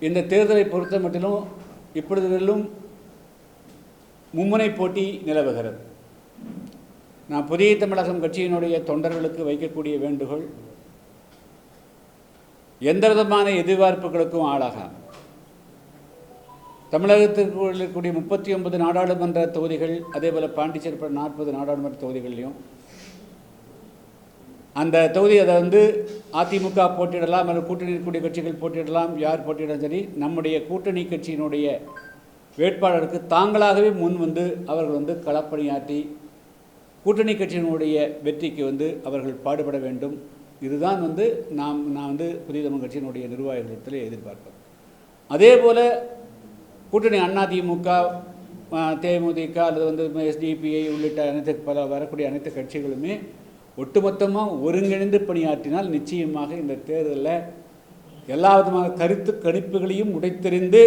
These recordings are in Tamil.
இந்த தேர்தலை பொறுத்த மட்டிலும் இப்பொழுதுகளிலும் மும்முனை போட்டி நிலவுகிறது. நான் புதிய தமிழகம் கட்சியினுடைய தொண்டர்களுக்கு வைக்கக்கூடிய வேண்டுகோள் எந்த விதமான எதிர்பார்ப்புகளுக்கும் ஆளாகாம தமிழகத்திற்கு இருக்கக்கூடிய முப்பத்தி ஒன்பது நாடாளுமன்ற தொகுதிகள் அதே போல் பாண்டிச்சேரி நாற்பது நாடாளுமன்ற தொகுதிகள்லையும் அந்த தொகுதி அதை வந்து அதிமுக போட்டியிடலாம் அல்லது கூட்டணி இருக்கக்கூடிய கட்சிகள் போட்டியிடலாம் யார் போட்டியிடலாம் சரி நம்முடைய கூட்டணி கட்சியினுடைய வேட்பாளருக்கு தாங்களாகவே முன் வந்து அவர்கள் வந்து களப்பணியாற்றி கூட்டணி கட்சியினுடைய வெற்றிக்கு வந்து அவர்கள் பாடுபட வேண்டும். இதுதான் வந்து நாம் நான் வந்து புதிய தமிழ் கட்சியினுடைய நிர்வாகிகளிடத்தில் எதிர்பார்ப்பேன் அதே போல் கூட்டணி அதிமுக தேமுதிக அல்லது வந்து எஸ்டிபிஐ உள்ளிட்ட அனைத்து பல வரக்கூடிய அனைத்து கட்சிகளுமே ஒட்டுமொத்தமாக ஒருங்கிணைந்து பணியாற்றினால் நிச்சயமாக இந்த தேர்தலில் எல்லா விதமான கருத்து கணிப்புகளையும் உடைத்தெறிந்து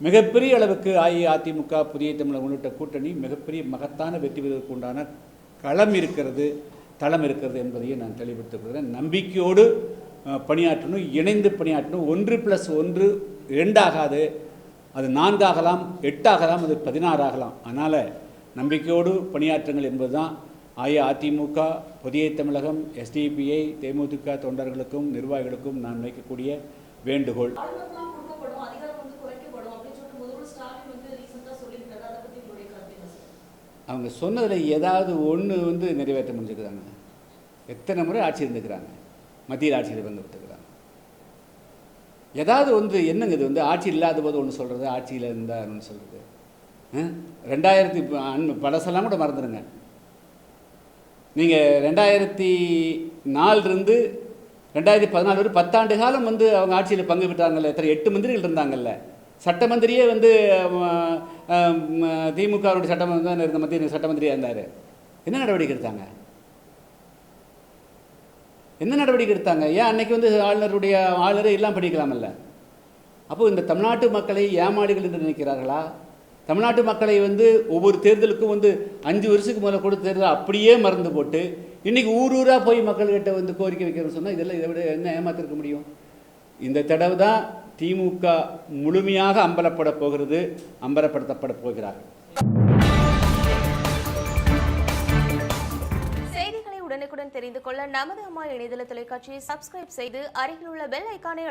மிகப்பெரிய அளவுக்கு அஇஅதிமுக புதிய தமிழர் உள்ளிட்ட கூட்டணி மிகப்பெரிய மகத்தான வெற்றி பெறுவதற்கு உண்டான களம் இருக்கிறது தளம் இருக்கிறது என்பதையும் நான் தெளிவுபடுத்திக் கொள்கிறேன். நம்பிக்கையோடு பணியாற்றணும் இணைந்து பணியாற்றணும். ஒன்று ப்ளஸ் ஒன்று ரெண்டாகாது அது நான்காகலாம் எட்டாகலாம் அது பதினாறாகலாம். அதனால் நம்பிக்கையோடு பணியாற்றுங்கள் என்பதுதான் அஇஅதிமுக புதிய தமிழகம் எஸ்டிபிஐ தேமுதிக தொண்டர்களுக்கும் நிர்வாகிகளுக்கும் நான் வைக்கக்கூடிய வேண்டுகோள். அவங்க சொன்னதில் ஏதாவது ஒன்று வந்து நிறைவேற்ற முடிஞ்சுக்கிறாங்க எத்தனை முறை ஆட்சி இருந்துக்கிறாங்க? மத்தியில் ஆட்சியில் வந்து விட்டுக்கிறாங்க. ஏதாவது வந்து என்னங்க இது வந்து ஆட்சி இல்லாத போது ஒன்று சொல்கிறது ஆட்சியில் இருந்தால் ஒன்று சொல்கிறது ரெண்டாயிரத்தி பழசெல்லாம் கூட மறந்துடுங்க நீங்கள் ரெண்டாயிரத்தி நாலுலேருந்து ரெண்டாயிரத்தி பதினாலு வரை பத்தாண்டு காலம் வந்து அவங்க ஆட்சியில் பங்கு பெற்றாங்கல்ல. எத்தனை எட்டு மந்திரிகள் இருந்தாங்கல்ல. சட்ட மந்திரியே வந்து திமுகவுடைய சட்டமந்திரி இருந்த மத்திய சட்டமந்திரியாக இருந்தார். என்ன நடவடிக்கை எடுத்தாங்க? என்ன நடவடிக்கை எடுத்தாங்க? ஏன் அன்னைக்கு வந்து ஆளுநருடைய ஆளுநரை எல்லாம் படிக்கலாமல்ல? அப்போது இந்த தமிழ்நாட்டு மக்களை ஏமாளிகள் என்று நினைக்கிறார்களா? தமிழ்நாட்டு மக்களை வந்து ஒவ்வொரு தேர்தலுக்கும் வந்து அஞ்சு வருஷத்துக்கு முதல்ல கொடுத்த தேர்தல் அப்படியே மறந்து போட்டு இன்னைக்கு ஊர் ஊராக போய் மக்கள்கிட்ட வந்து கோரிக்கை வைக்கிறோம்னு சொன்னால் இதெல்லாம் இதை விட என்ன ஏமாத்திருக்க முடியும்? இந்த தடவை தான் திமுக முழுமையாக அம்பலப்பட போகிறது அம்பலப்படுத்தப்பட போகிறார்கள். செய்திகளை உடனுக்குடன் தெரிந்து கொள்ள நமது அம்மா இணையதள தொலைக்காட்சியை சப்ஸ்கிரைப் செய்து அருகில் உள்ள பெல் ஐக்கானை